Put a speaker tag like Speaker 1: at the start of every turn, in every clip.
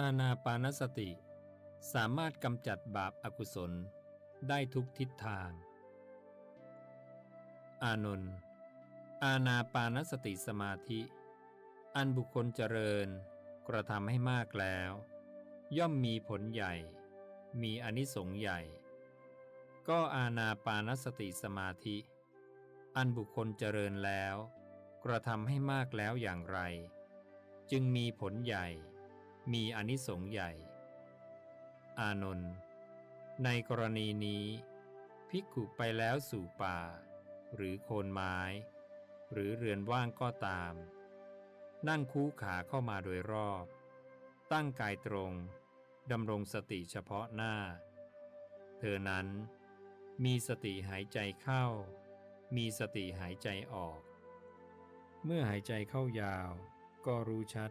Speaker 1: อาณาปานสติ สามารถกำจัดบาปอากุศลได้ทุกทิศทาง อานนท์อาณาปานสติสมาธิ อันบุคคลเจริญกระทำให้มากแล้ว ย่อมมีผลใหญ่ มีอนิสงส์ใหญ่ ก็อาณาปานสติสมาธิ อันบุคคลเจริญแล้ว กระทำให้มากแล้วอย่างไร จึงมีผลใหญ่ มีอนิสงส์ใหญ่ อานนท์ในกรณีนี้ ภิกขุไปแล้วสู่ป่า หรือโคนไม้ หรือเรือนว่างก็ตาม นั่งคู่ขาเข้ามาโดยรอบ ตั้งกายตรงดำรงสติเฉพาะหน้า เธอนั้นมีสติหายใจเข้า มีสติหายใจออก เมื่อหายใจเข้ายาวก็รู้ชัด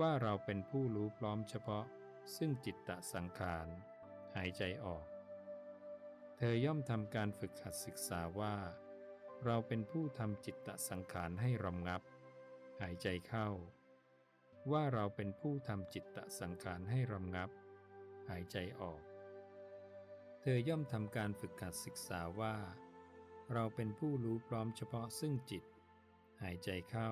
Speaker 1: ว่าเราเป็นผู้รู้พร้อมเฉพาะ ซึ่งจิตตสังขาร หายใจออก เธอย่อมทำการฝึกหัดศึกษาว่า เราเป็นผู้ทำจิตตสังขารให้รำงับ หายใจเข้า ว่าเราเป็นผู้ทำจิตตสังขารให้รำงับ หายใจออก เธอย่อมทำการฝึกหัดศึกษาว่า เราเป็นผู้รู้พร้อมเฉพาะซึ่งจิต หายใจเข้า